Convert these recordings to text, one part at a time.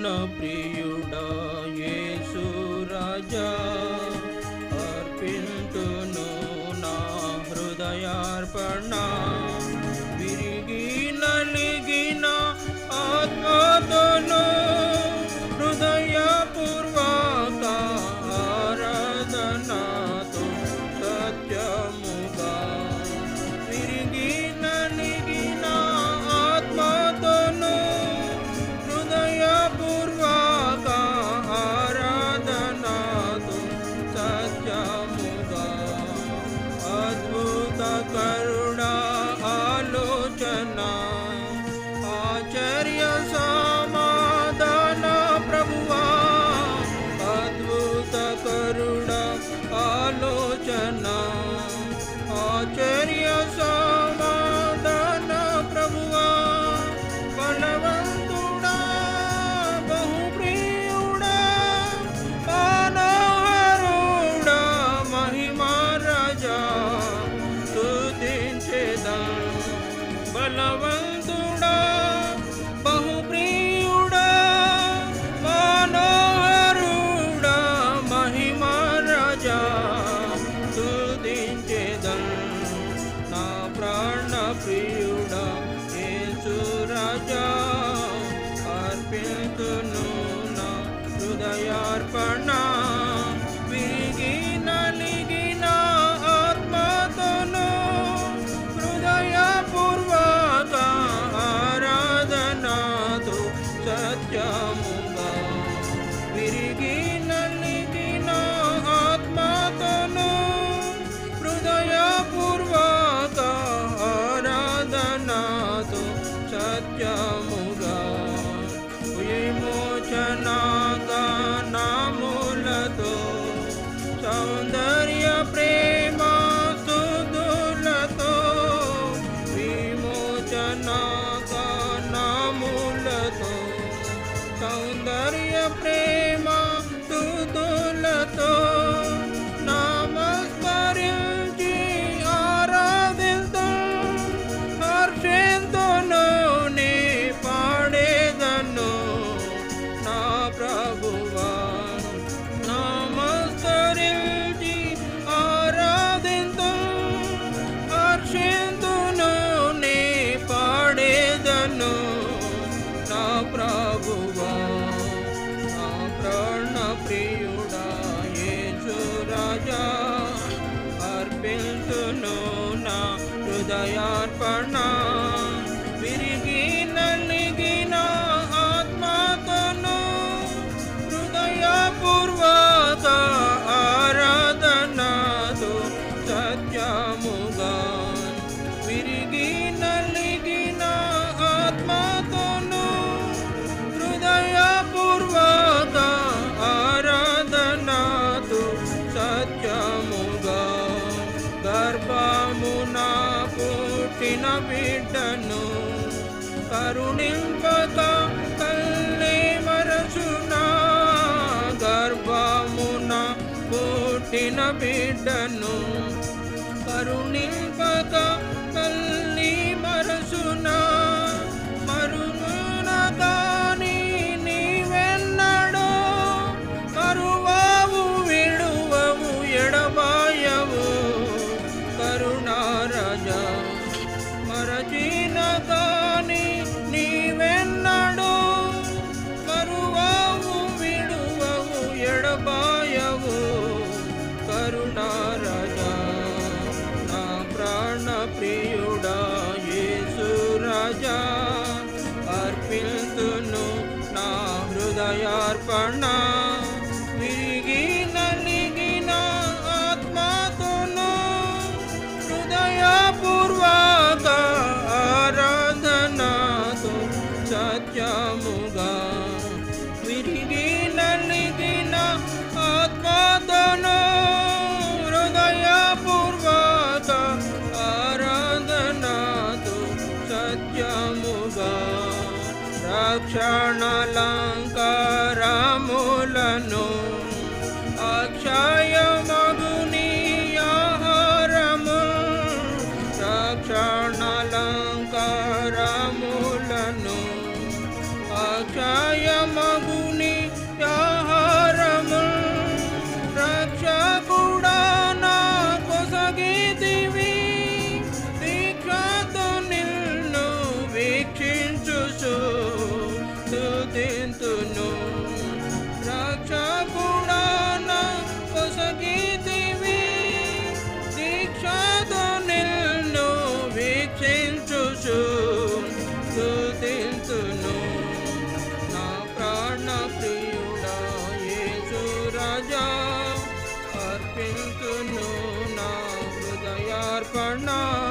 ప్రాణప్రియుడా ఏ Yeah. మునా పుట్టిన బిడ్డను కరుణింపత తల్లి మరచున. గర్భమున పుట్టిన బిడ్డను ಶರಪಣ no ಕಣಾ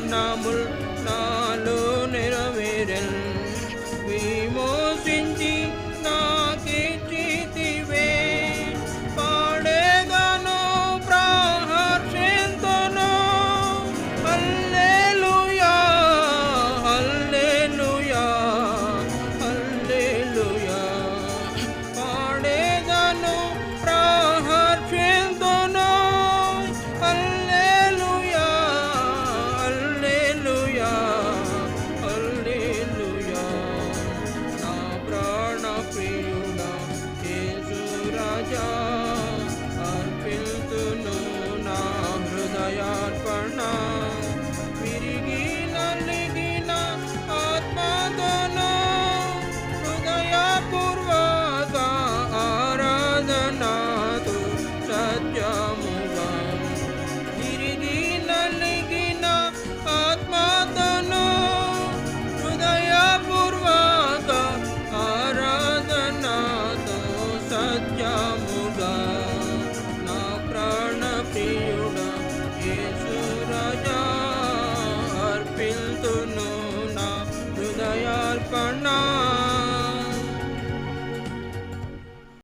만남을